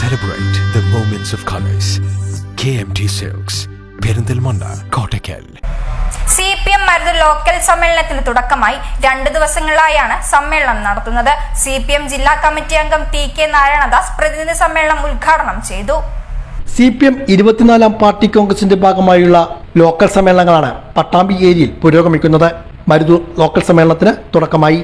Celebrate the moments of colors. KMT Silks, Perinthalmanna Kottakkal. C P M Maruth local സമ്മേളനത്തിന് തുടക്കമായി. രണ്ട് ദിവസങ്ങളിലായാണ് സമ്മേളനം നടത്തുന്നത്. സി പി എം ജില്ലാ കമ്മിറ്റി അംഗം ടി കെ നാരായണദാസ് പ്രതിനിധി സമ്മേളനം ഉദ്ഘാടനം ചെയ്തു. സി പി എം ഇരുപത്തിനാലാം പാർട്ടി കോൺഗ്രസിന്റെ ഭാഗമായുള്ള ലോക്കൽ സമ്മേളനങ്ങളാണ് പട്ടാമ്പി ഏരിയയിൽ പുരോഗമിക്കുന്നത്. മരുതൂർ ലോക്കൽ സമ്മേളനത്തിന് തുടക്കമായി.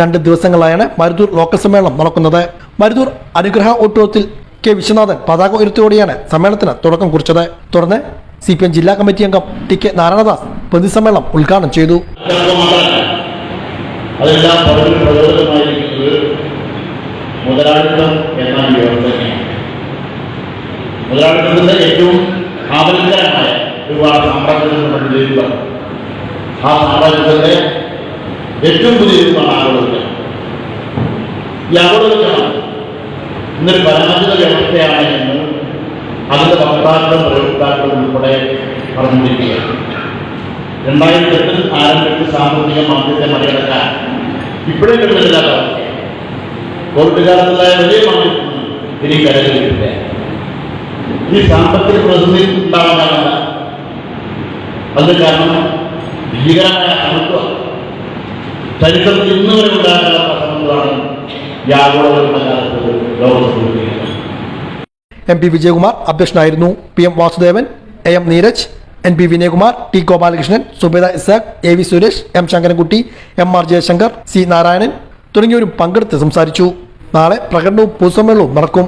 രണ്ട് ദിവസങ്ങളായാണ് മരുതൂർ ലോക്കൽ സമ്മേളനം നടക്കുന്നത്. മരുതൂർ അനുഗ്രഹ ഓട്ടോത്തിൽ കെ. വിശ്വനാഥൻ പതാക ഉയർത്തിയോടെയാണ് സമ്മേളനത്തിന് തുടക്കം കുറിച്ചത്. തുടർന്ന് സി പി എം ജില്ലാ കമ്മിറ്റി അംഗം ടി കെ നാരായണദാസ് പ്രതിനിധി സമ്മേളനം ഉദ്ഘാടനം ചെയ്തു. അതെല്ലാം ഏറ്റവും ഏറ്റവും പുതിയ രൂപമാണ് ഈ ഇന്നൊരു പരാജിത വ്യവസ്ഥയാണ് എന്ന് അതിന്റെ വക്താക്കളും പ്രയോക്താക്കളും ഉൾപ്പെടെ പറഞ്ഞിരിക്കുകയാണ്. രണ്ടായിരത്തി എട്ടിൽ ആരംഭിച്ച സാമ്പത്തിക മാന്ദ്യത്തെ മറികടക്കാൻ ഇപ്പോഴേ അവസ്ഥയാണ് കോവിഡ് കാലത്തുണ്ടായ വലിയ മാന്ദ്യം ഇനി കരകളില്ല ഈ സാമ്പത്തിക പ്രതിസന്ധി ഉണ്ടാവാനാണ് അതിന് കാരണം ഭീകരമായ അസമത്വം ചരിത്രത്തിൽ ഇന്നുവരെ ഉണ്ടാകാനുള്ള പ്രശ്നങ്ങളാണ് ഈ ആഗോളവൽക്കരണ എം പി വിജയകുമാർ അധ്യക്ഷനായിരുന്നു P M Vasudevan A M Neeraj N P Vinayakumar T Gopalakrishnan Subeda Ishaq A V Suresh M Sankarankutty M R Jayashankar C Narayanan തുടങ്ങിയവരും പങ്കെടുത്ത് സംസാരിച്ചു. നാളെ പ്രകടനവും പൊതുസമ്മേളനവും നടക്കും.